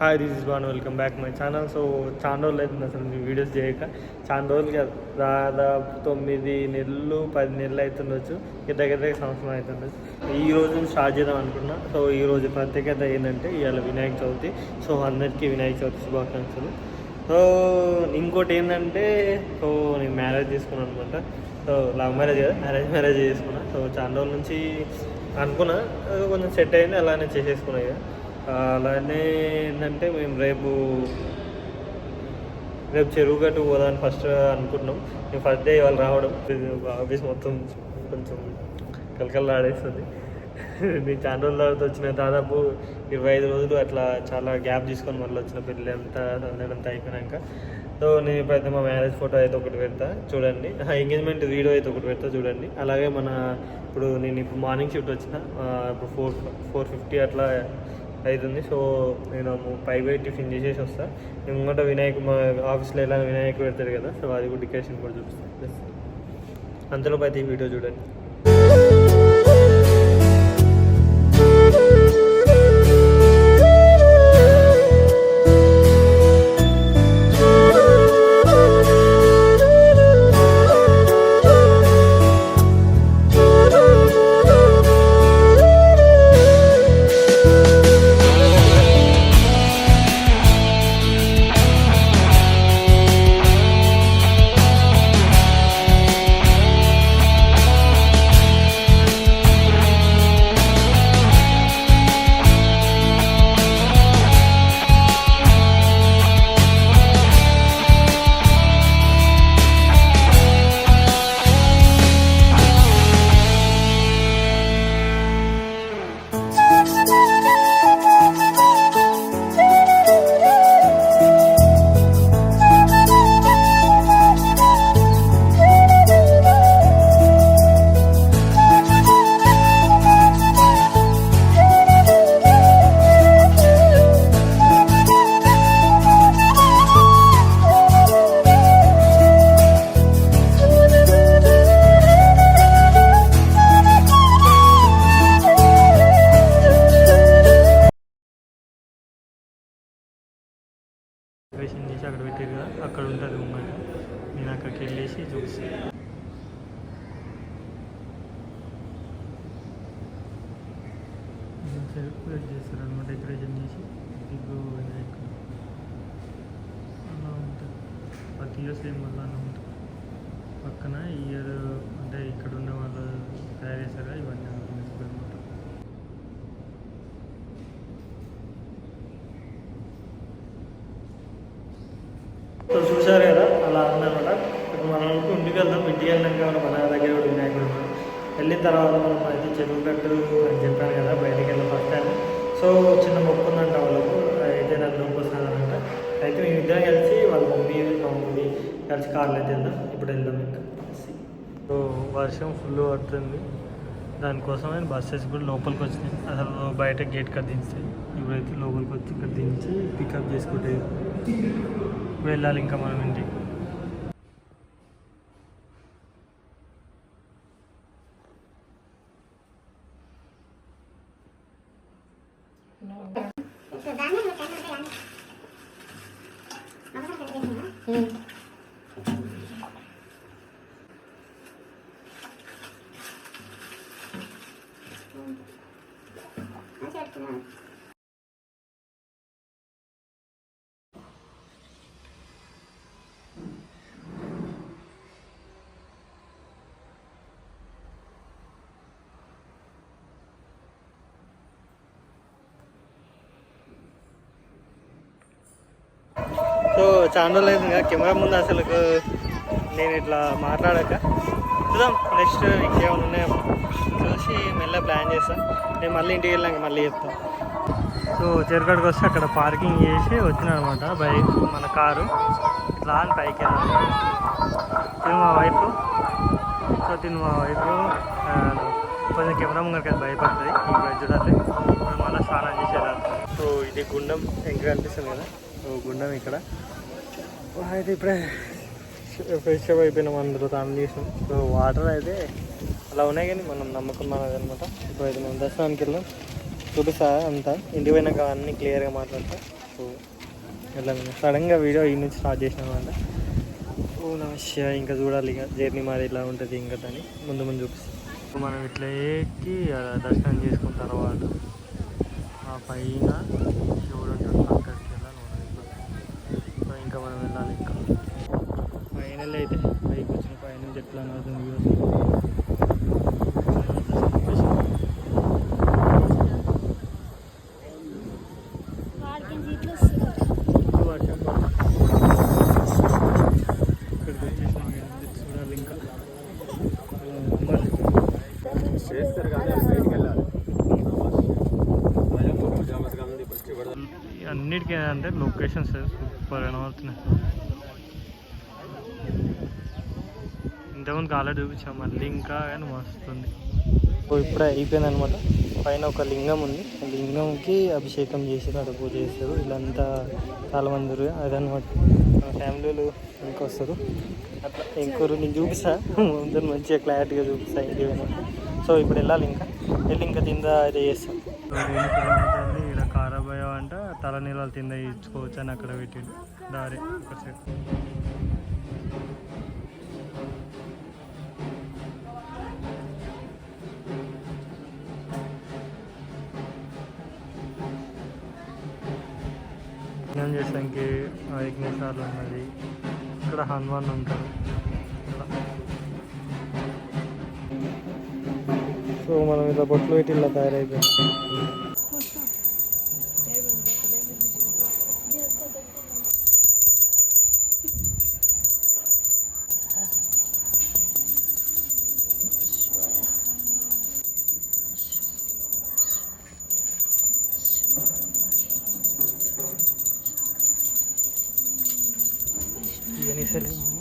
Hi this is ban welcome back my channel so చాలా రోజులు అవుతుంది అసలు మీ వీడియోస్ చేయక. చాలా రోజులు కాదు. దాదాపు తొమ్మిది నెలలు పది నెలలు అవుతుండొచ్చు. ఇక దగ్గర దగ్గర సంవత్సరం అవుతుండొచ్చు. ఈ రోజు స్టార్ట్ చేద్దాం అనుకున్నా. సో ఈ రోజు ప్రత్యేకత ఏంటంటే ఇవాళ వినాయక చవితి. సో అందరికీ వినాయక చవితి శుభాకాంక్షలు. సో ఇంకోటి ఏంటంటే సో నేను మ్యారేజ్ చేసుకున్నాను అనమాట సో లవ్ మ్యారేజ్ కదా? మ్యారేజ్ మ్యారేజ్ చేసుకున్నా. సో చాలా రోజుల నుంచి అనుకున్నా. కొంచెం సెట్ అయింది. అలానే చేసేసుకున్నా ఇక. అలానే ఏంటంటే మేము రేపు రేపు చెరువు గట్టు పోదామని ఫస్ట్ అనుకుంటున్నాం మేము ఫస్ట్ డే వాళ్ళు రావడం. ఆఫీస్ మొత్తం కొంచెం కలకల్లాడేస్తుంది నేను చాలా రోజుల తర్వాత వచ్చిన దాదాపు ఇరవై ఐదు రోజులు అట్లా చాలా గ్యాప్ తీసుకొని మళ్ళీ వచ్చిన పెళ్ళి అంతా అంతా అయిపోయినాక. సో నేను ఇప్పుడైతే మా మ్యారేజ్ ఫోటో అయితే ఒకటి పెడతా చూడండి. ఎంగేజ్మెంట్ వీడియో అయితే ఒకటి పెడతా చూడండి. అలాగే మన ఇప్పుడు నేను ఇప్పుడు మార్నింగ్ షిఫ్ట్ వచ్చిన ఇప్పుడు ఫోర్ ఫోర్ ఫిఫ్టీ అట్లా అవుతుంది సో నేను పై పోయి టిఫిన్ చేసేసి వస్తా. ఇంకొకటి వినాయక మా ఆఫీస్లో ఎలా వినాయక పెడతారు కదా సో అది కూడా డికేషన్ కూడా చూపిస్తాను ప్లస్ అంతలోపు అయితే ఈ వీడియో చూడండి. సెలబ్రేట్ చేస్తారు అనమాట డెకరేషన్ చేసి దిగు వినాయక అలా ఉంటుంది. ప్రతి ఇయర్ సేమ్ అలానే ఉంటుంది. పక్కన ఇయర్ అంటే ఇక్కడ ఉన్న వాళ్ళు తయారు చేశారా ఇవన్నీ అనమాట చూసారు కదా అలా ఉందన్నమాట. ఇప్పుడు మనం ఇంటికి వెళ్దాం ఇంటికి వెళ్ళాక మన దగ్గర కూడా వెళ్ళిన తర్వాత మనం అయితే చెరువు అని చెప్పాను కదా బయటికి వెళ్ళి ఫస్ట్ టైం సో చిన్న మొక్కు ఉందంట వాళ్ళకు అయితే నన్ను వస్తానంట అయితే మేము ఇద్దరం కలిసి వాళ్ళ మమ్మీ మా మమ్మీ కలిసి కార్లో అయితే వెళ్దాం ఇప్పుడు వెళ్దాం ఇంకా. సో వర్షం ఫుల్ పడుతుంది. దానికోసం నేను బస్సెస్ కూడా లోపలికి వచ్చినాయి. అసలు బయట గేట్ కట్ దించాయి ఇప్పుడైతే లోపలికి వచ్చి ఇక్కడ దించి పికప్ చేసుకుంటే వెళ్ళాలి ఇంకా మనం ఇంటికి. సో చాలా రోజులు అయింది కదా కెమెరా ముందు అసలు నేను ఇట్లా మాట్లాడాక. చూద్దాం నెక్స్ట్ ఇంకేమైనా ఉన్నాయేమో చూసి మెల్ల ప్లాన్ చేస్తాను నేను మళ్ళీ ఇంటికి వెళ్ళాక మళ్ళీ చెప్తాను సో చెరుకడికి వస్తే అక్కడ పార్కింగ్ చేసి వచ్చిన అనమాట బైక్ మన కారు. ఇట్లా అని పైకి వెళ్ళాను తిను మా వైఫ్ సో తిను మా వైఫ్ ఆ, కొంచెం కెమెరా ముంగరికి భయపడుతుంది. ఇంకా చూడాలి. ఇప్పుడు మళ్ళీ స్నానం చేసి వెళ్ళాలి. సో ఇది గుండం. ఇంకా కనిపిస్తుంది కదా? సో గుండం ఇక్కడ. అయితే ఇప్పుడే ఫ్రెష్ అప్ అయిపోయినాం అందరూ తాను చేసినాం. సో వాటర్ అయితే అలా ఉన్నాయి కానీ మనం నమ్మకం అనమాట ఇప్పుడు అయితే మేము దర్శనానికి వెళ్ళాం చూపిస్తా అంతా. ఇంటికి పోయినాక అన్నీ క్లియర్గా మాట్లాడతా. సో ఎలా సడన్గా వీడియో ఈ నుంచి స్టార్ట్ చేసినాం అంట ఓ నమస్య ఇంకా చూడాలి ఇక. జర్నీ మాది ఇలా ఉంటుంది ఇంకా దాన్ని. ముందు ముందు చూపిస్తాం. ఇప్పుడు మనం ఇట్లా ఎక్కి దర్శనం చేసుకున్న తర్వాత ఆ పైన శివుడు ఉంటాడు అక్కడికి వెళ్ళాలి మనం ఇప్పుడు సో ఇంకా మనం వెళ్ళాలి ఇంకా. ఫైనల్ అయితే పైకి వచ్చిన పైన ఎట్లా అవుతుంది వాడికి సీట్లు వస్తుంది వర్షం ఇక్కడికి వచ్చేసాం ఇక్కడ చూడాలి ఇంకా చేస్తారు కానీ బయటికి వెళ్ళాలి అన్నిటికీ అంటే లొకేషన్స్ సూపర్ కనబడుతున్నాయి ఇంతకుముందు ఆల్రెడీ చూపించాం మళ్ళీ ఇంకా కానీ మస్తుంది సో ఇప్పుడే అయిపోయింది అనమాట పైన ఒక లింగం ఉంది. ఆ లింగంకి అభిషేకం చేసి అక్కడ పూజ చేస్తారు. వీళ్ళంతా చాలా మంది అదనమాట మా ఫ్యామిలీలు ఇంకా వస్తారు. అట్లా ఇంకోరు నేను చూపిస్తా. ముందు మంచిగా క్లారిటీగా చూపిస్తా. ఇంటి సో ఇప్పుడు వెళ్ళాలి ఇంకా. వెళ్ళి ఇంకా తింద ఇది చేస్తాం. ఇక్కడ కారాబాయ అంట తల నీళ్ళు తింద ఇచ్చుకోవచ్చు అని అక్కడ పెట్టిండు. దారి ఒక యజ్ఞం స్నానం చేసానికి యజ్ఞశాల ఉన్నది. ఇక్కడ హనుమాన్ ఉంటారు సో మనం ఇలా బొట్లు పెట్టి ఇలా తయారైపోయింది ఇవన్నీ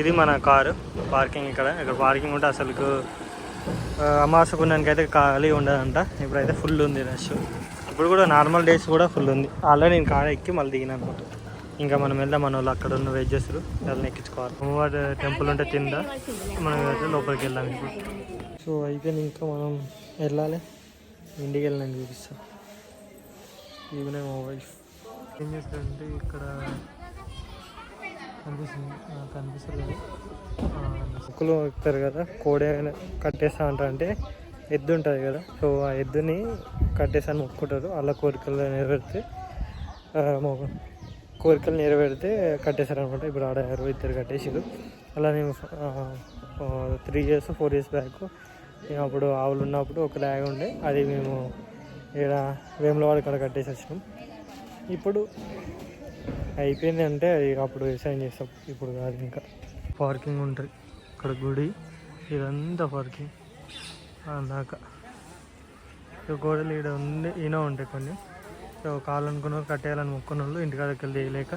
ఇది మన కారు పార్కింగ్ ఇక్కడ. ఇక్కడ పార్కింగ్ ఉంటే అసలు అమాస పుణ్యానికి అయితే ఖాళీ ఉండదంట. ఇప్పుడైతే ఫుల్ ఉంది రష్ ఇప్పుడు కూడా నార్మల్ డేస్ కూడా ఫుల్ ఉంది. ఆల్రెడీ నేను కారు ఎక్కి మళ్ళీ దిగిన అనమాట ఇంకా మనం వెళ్దాం మన వాళ్ళు అక్కడ ఉన్న వెయిట్ చేస్తారు వాళ్ళని ఎక్కించుకోవాలి. అమ్మవారి టెంపుల్ ఉంటే తిందా? మనం అయితే లోపలికి వెళ్దాం ఇప్పుడు. సో అయితే ఇంకా మనం వెళ్ళాలి. ఇంటికి వెళ్ళినాక చూపిస్తాం. ఈవినింగ్ మా వైఫ్ ఏం చేస్తారంటే ఇక్కడ కనిపిస్తుంది. ముక్కులు ఎక్కుతారు కదా కోడే కట్టేస్తా అంటారు అంటే ఎద్దు ఉంటుంది కదా. సో ఆ ఎద్దుని కట్టేసాను మొక్కుంటారు అలా కోరికలు నెరవేరితే కోరికలు నెరవేరితే కట్టేశారు అనమాట. ఇప్పుడు ఆడ ఇరవై ఇద్దరు కట్టేసారు అలా నేను three years four years back మేము అప్పుడు ఆవులు ఉన్నప్పుడు ఒక ల్యాగ్ ఉండే. అది మేము ఇక్కడ వేములవాడ కాడ కట్టేసి వచ్చినాం. ఇప్పుడు అయిపోయింది అంటే అప్పుడు వ్యవసాయం చేస్తాం. ఇప్పుడు కాదు ఇంకా. పార్కింగ్ ఉంటుంది. ఇక్కడ గుడి ఇదంతా పార్కింగ్ అందాక. గోడలు ఈడ ఉండి ఈయన ఉంటాయి కొన్ని. సో కావాలనుకున్న వాళ్ళు కట్టేయాలని మొక్కున్న వాళ్ళు ఇంటికాడకి వెళ్ళి చేయలేక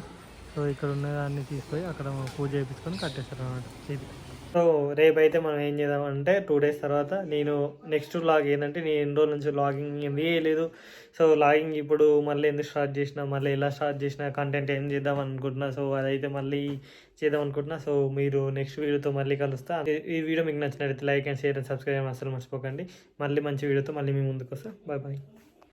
సో ఇక్కడ ఉన్న దాన్ని తీసుకొని అక్కడ పూజ చేయించుకొని కట్టేస్తారు అన్నమాట ఇది. సో రేపు అయితే మనం ఏం చేద్దామంటే టూ డేస్ తర్వాత నేను నెక్స్ట్ లాగ్ ఏంటంటే నేను ఎన్ని రోజుల నుంచి లాగింగ్ ఏం చేయలేదు. సో లాగింగ్ ఇప్పుడు మళ్ళీ ఎందుకు స్టార్ట్ చేసిన మళ్ళీ ఎలా స్టార్ట్ చేసిన కంటెంట్ ఏం చేద్దాం అనుకుంటున్నా. సో అదైతే మళ్ళీ చేద్దాం అనుకుంటున్నా. సో మీరు నెక్స్ట్ వీడియోతో మళ్ళీ కలుస్తా. ఈ- ఈ వీడియో మీకు నచ్చినట్లయితే like and share and subscribe అసలు మర్చిపోకండి. మళ్ళీ మంచి వీడియోతో మళ్ళీ మీ ముందుకు వస్తా. Bye bye